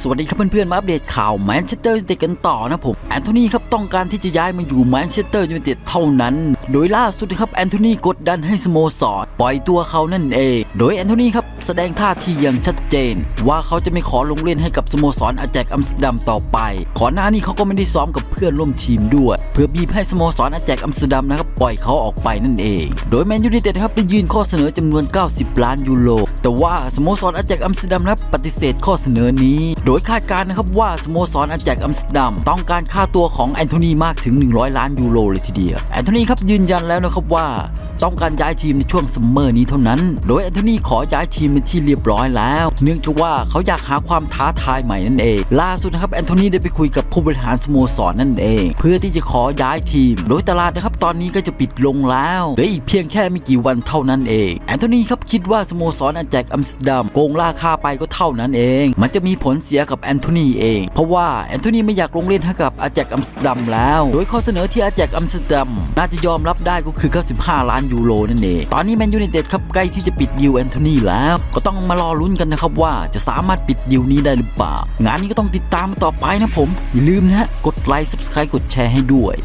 สวัสดีครับเพื่อนๆ มาอัปเดตข่าวแมนเชสเตอร์ยูไนเต็ดกันต่อนะผมแอนโทนีครับต้องการที่จะย้ายมาอยู่แมนเชสเตอร์ยูไนเต็ดเท่านั้น โดยล่าสุดครับแอนโทนีกดดันให้สโมสรปล่อยตัวเขานั่นเอง โดยแอนโทนีครับแสดงท่าทีอย่างชัดเจน ว่าเขาจะไม่ขอลงเล่นให้กับสโมสรอาแจกอัมสเตอร์ดัมต่อไปก่อนหน้านี้เขาก็ไม่ได้ซ้อมกับ พื่อนร่วมทีมด้วย เพื่อบีบให้สโมสรอาแจกอัมสเตอร์ดัมนะครับปล่อยเขาออกไปนั่นเอง โดยแมนยูไนเต็ดนะครับได้ยื่นข้อเสนอจำนวน 90 ล้านยูโรแต่ว่าสโมสรอาแจกอัมสเตอร์ดัมนะปฏิเสธข้อเสนอนี้ โดยคาดการณ์นะครับว่าสโมสรอาแจกอัมสเตอร์ดัมต้องการค่าตัวของแอนโทนีมากถึง 100 ล้านยูโรเลยทีเดียวแอนโทนีครับยืนยันแล้วนะครับว่าต้องการย้ายทีมในช่วงซัมเมอร์นี้เท่านั้น โดยแอนโทนีขอย้ายทีมเป็นที่เรียบร้อยแล้ว เนื่องจากว่าเขาอยากหาความท้าทายใหม่นั่นเอง ล่าสุดนะครับแอนโทนีได้ไปคุยกับผู้บริหารสโมสรนั่นเอง เพื่อที่จะขอย้ายทีม โดยตลาดนะครับตอนนี้ก็จะปิดลงแล้วเหลืออีกเพียงแค่ไม่กี่วันเท่านั้นเอง แอนโทนีครับคิดว่าสโมสรอาแจกอัมสเตอร์ดัมโกงราคาไปก็เท่านั้นเอง มันจะมีผลเสียกับแอนโทนีเอง เพราะว่าแอนโทนีไม่อยากลงเล่นให้กับอาแจกอัมสเตอร์ดัมแล้ว โดยข้อเสนอที่อาแจกอัมสเตอร์ดัมน่าจะยอมรับได้ก็คือ 95 ล้านยูโรนั่นเอง ตอนนี้แมนยูไนเต็ดครับใกล้ที่จะปิดดิวแอนโทนีแล้ว ก็ต้องมารอลุ้นกันนะครับว่าจะสามารถปิดดิวนี้ได้หรือเปล่า งานนี้ก็ต้องติดตามต่อไปนะผมอย่าลืมนะฮะกดไลค์ subscribe กดแชร์ให้ด้วย